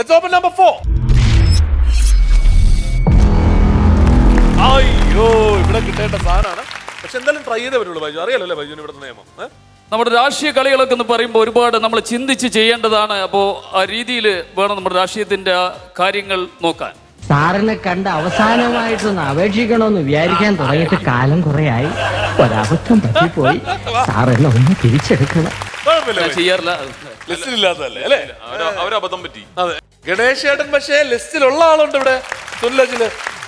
Let's open number four. അയ്യോ ഇവിടെ കിട്ടേണ്ട സാധനമാണ് പക്ഷെ എന്തായാലും ട്രൈ ചെയ്തേ വരുള്ളൂ ബൈജു. അറിയാലല്ലേ ബൈജു ബൈജുവിന് ഇവിടുത്തെ നിയമം? നമ്മുടെ രാഷ്ട്രീയ കളികളൊക്കെ എന്ന് പറയുമ്പോൾ ഒരുപാട് നമ്മൾ ചിന്തിച്ച് ചെയ്യേണ്ടതാണ്. അപ്പോൾ ആ രീതിയിൽ വേണം നമ്മുടെ രാഷ്ട്രീയത്തിന്റെ കാര്യങ്ങൾ നോക്കാൻ. സാറിനെ കണ്ട് അവസാനമായിട്ടൊന്ന് അപേക്ഷിക്കണമെന്ന് വിചാരിക്കാൻ തുടങ്ങിയിട്ട് കാലം കുറയായി ഒരബദ്ധം പറ്റിപ്പോയി. സാർ എന്നെ ഒന്ന് തിരിച്ചെടുക്കണം. ചെയ്യാറില്ല. അല്ലേ? അവരബദ്ധം പറ്റി. അതെ. ഗണേഷ് ഏട്ടൻ പക്ഷേ ലിസ്റ്റിലുള്ള ആളുണ്ട് ഇവിടെ തുല്ലജിൽ.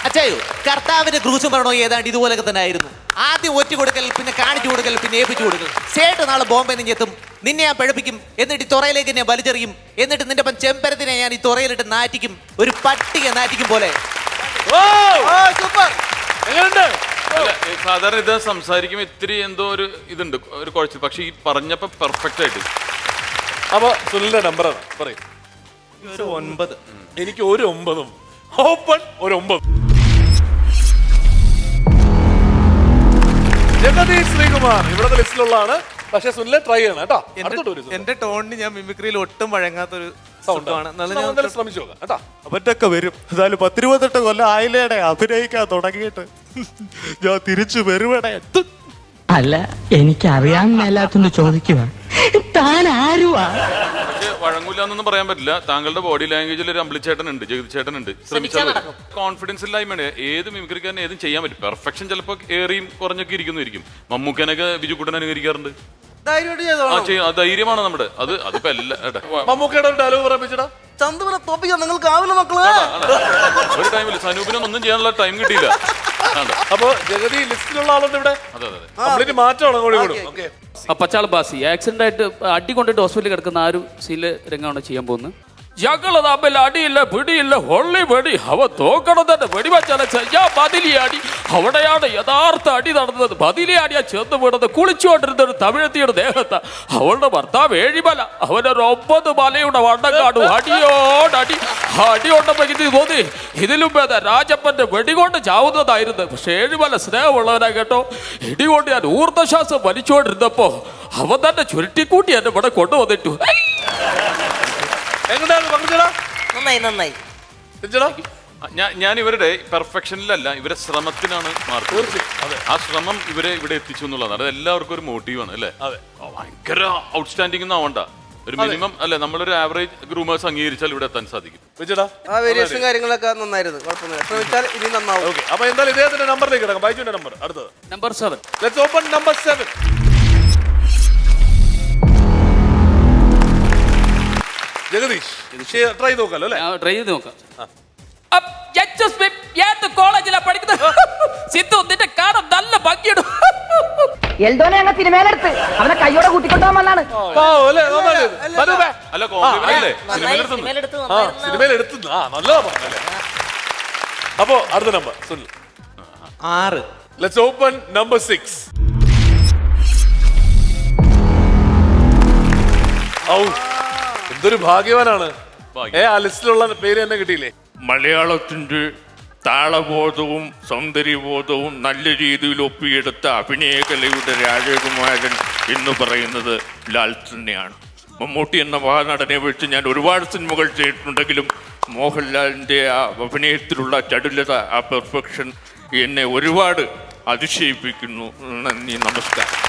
അച്ചായോ കർത്താവിന്റെ ക്രൂശും മരണോ ഏതാണ്ട് ഇതുപോലൊക്കെ തന്നെ ആയിരുന്നു ആദ്യം ഒറ്റ കൊടുക്കൽ പിന്നെ കാണിച്ചു കൊടുക്കൽ പിന്നെ ഏൽപ്പിച്ചു കൊടുക്കൽ. സേട്ട് നാളെ ബോംബെ നിന്നെത്തും നിന്നെ ഞാൻ പഴപ്പിക്കും. എന്നിട്ട് ഈ തുറയിലേക്ക് എന്നെ വലിച്ചെറിയും. എന്നിട്ട് നിന്റെ പൻ ചെമ്പരത്തിനെ ഞാൻ ഈ തുറയിലിട്ട് നാറ്റിക്കും. ഒരു പട്ടിക നാറ്റിക്കും പോലെ. ഓ! സൂപ്പർ. സാധാരണ ഇത് സംസാരിക്കുമ്പോൾ ഇത്തിരി എന്തോ ഒരു ഇതുണ്ട് ഒരു കുഴച്ചു പക്ഷെ ഈ പറഞ്ഞപ്പോൾ പെർഫെക്റ്റ് ആയിട്ട്. അപ്പോൾ സുനിലിന്റെ നമ്പർ പറയും. ഒരു ഒൻപത്. എനിക്ക് ഒരു ഒമ്പതും. ഓപ്പൺ ഒരു ഒമ്പത്. ജഗദീഷ് ശ്രീകുമാർ ഇവിടുത്തെ ലിസ്റ്റിലുള്ളതാണ്. പക്ഷെ സുനിലെ ട്രൈ ചെയ്യണം കേട്ടോ. അടുത്തോട്ട് എന്റെ ടോണിന് ഞാൻ മിമിക്രിയിൽ ഒട്ടും വഴങ്ങാത്തൊരു എന്തായാലും ശ്രമിച്ചു നോക്കാം കേട്ടോ. അവറ്റൊക്കെ വരും. എന്നാലും പത്തിരുപത്തെട്ട് കൊല്ലം ആയില്ലേടെ അഭിനയിക്കാൻ തുടങ്ങിയിട്ട്. ഞാൻ തിരിച്ചു വരുവടെ. അല്ല എനിക്ക് അറിയാൻ മേലാത്തോണ്ട് ചോദിക്കുക താൻ ആരുവാ? വഴങ്ങൂല എന്നൊന്നും പറയാൻ പറ്റില്ല. താങ്കളുടെ ബോഡി ലാംഗ്വേജിൽ ഒരു അമ്പിളിച്ചേട്ടൻ ഉണ്ട് ജഗതി ചേട്ടൻ ഉണ്ട് ശ്രമിച്ചാൽ. കോൺഫിഡൻസ് ഇല്ലായ്മയാണ്. ഏത് മിമിക്രിക്കാരൻ ഏതും ചെയ്യാൻ പറ്റും. പെർഫെക്ഷൻ ചിലപ്പോൾ ഏറിയും കുറഞ്ഞൊക്കെ ഇരിക്കുന്നതായിരിക്കും മമ്മൂക്കനൊക്കെ ബിജുക്കുട്ടൻ അനുകരിക്കാറുണ്ട്. ധൈര്യമായിട്ട് ആ ആ ധൈര്യമാണ് നമ്മുടെ. അത് അതിപ്പോ എല്ലാ മമ്മൂക്കയുടെ ഒരു ഡയലോഗ് പറയിപ്പിച്ചടാ ചന്തുവിനെ തോപ്പിക്കാൻ നിങ്ങൾക്ക് ആവില്ല മക്കൾ. ഒരു ടൈമിൽ സനൂപിനൊന്നും ചെയ്യാനുള്ള ടൈം കിട്ടിയില്ല? അപ്പൊ ജഗതി ലിസ്റ്റിലുള്ള ആളുണ്ട് ഇവിടെ അതെ അതെ കംപ്ലീറ്റ് മാറ്റമാണ് കോഴിക്കോട് ഓക്കെ ആ പച്ചാൾ ബാസി ആക്സിഡന്റ് ആയിട്ട് അടി കൊണ്ടിട്ട് ഹോസ്പിറ്റലിൽ കിടക്കുന്ന ആ ഒരു സീൽ രംഗമാണ് ചെയ്യാൻ പോകുന്നത്. ഞങ്ങൾ തമ്മിൽ അടിയില്ല പിടിയില്ല ഹൊള്ളി വെടി. അവ തോക്കണം തന്നെ വെടിവെച്ചാൽ ചെയ്യാ ബദിലിയാടി അവിടെയാണ് യഥാർത്ഥ അടി നടന്നത്. ബദിലിയാടിയാ ചെന്ന് വീണത്. കുളിച്ചുകൊണ്ടിരുന്ന ഒരു തമിഴത്തിയുടെ ദേഹത്ത്. അവളുടെ ഭർത്താവ് ഏഴിമല. അവനൊരു ഒമ്പത് മലയുടെ വണ്ണം കാണും. അടിയോടടി അടി. കൊണ്ടപ്പോ ഇത് തോന്നി. ഇതിലും ഭേദം രാജപ്പന്റെ വെടികൊണ്ട് ചാവുന്നതായിരുന്നു. പക്ഷെ ഏഴിമല സ്നേഹമുള്ളവനാ കേട്ടോ. ഇടികൊണ്ട് ഞാൻ ഊർദ്ധശ്വാസം വലിച്ചുകൊണ്ടിരുന്നപ്പോ അവൻ തന്നെ ചുരുട്ടിക്കൂട്ടി എന്നെ ഇവിടെ കൊണ്ടുവന്നിട്ടു. എങ്ങനെയാണ് നന്നായി നന്നായി. ഞാൻ ഞാൻ ഇവരുടെ പെർഫെക്ഷനിലല്ല ഇവരെ ശ്രമത്തിനാണ് മാർക്ക് അതെ. ആ ശ്രമം ഇവരെ ഇവിടെ എത്തിച്ചു എന്നുള്ളതാണ്. അത് എല്ലാവർക്കും ഒരു മോട്ടീവാണ് അല്ലേ? അതെ. ഭയങ്കര ഔട്ട്സ്റ്റാൻഡിംഗ് ആവണ്ട. ഒരു മിനിമം അല്ലെ നമ്മളൊരു ആവറേജ് ഗ്രൂമേഴ്സ് അംഗീകരിച്ചാൽ ഇവിടെ എത്താൻ സാധിക്കും. ആ വേരിയേഷൻ കാര്യങ്ങളൊക്കെ നന്നായിരുന്നു കുഴപ്പമൊന്നുമില്ല. ശ്രമിച്ചാൽ ഇനി നന്നാവും. ഓക്കെ അപ്പൊ എന്തായാലും ഇദ്ദേഹത്തിന്റെ നമ്പറിലേക്ക് കിടക്കാം. ബൈജുവിന്റെ നമ്പർ അടുത്തത്. Number seven let's open number seven Jagadish try നോക്കാലോ അല്ലേ? ഞാൻ ട്രൈ ചെയ്ത് നോക്കാം. ഏത് കോളേജിലാ പഠിക്കുന്നത്? സിദ്ധു നിന്റെ കാണാൻ നല്ല ഭംഗിയിടും എൽദോനെ അങ്ങ് സിനിമയിലെടുത്ത് അവനെ കൈയോടെ വന്നാണ്. അപ്പോ അടുത്ത നമ്പർ സുനിൽ. ആറ്. ലെറ്റ്സ് ഓപ്പൺ നമ്പർ സിക്സ് എന്തൊരു ഭാഗ്യവാനാണ്. ഏ ആ ലിസ്റ്റിലുള്ള പേര് തന്നെ കിട്ടിയില്ലേ? മലയാളത്തിന്റെ താളബോധവും സൗന്ദര്യബോധവും നല്ല രീതിയിൽ ഒപ്പിയെടുത്ത അഭിനയകലയുടെ രാജകുമാരൻ എന്ന് പറയുന്നത് ലാൽ തന്നെയാണ്. മമ്മൂട്ടി എന്ന മഹാനടനെ വെച്ച് ഞാൻ ഒരുപാട് സിനിമകൾ ചെയ്തിട്ടുണ്ടെങ്കിലും മോഹൻലാലിന്റെ ആ അഭിനയത്തിലുള്ള ചടുലത ആ പെർഫെക്ഷൻ എന്നെ ഒരുപാട് അതിശയിപ്പിക്കുന്നു. നന്ദി നമസ്കാരം.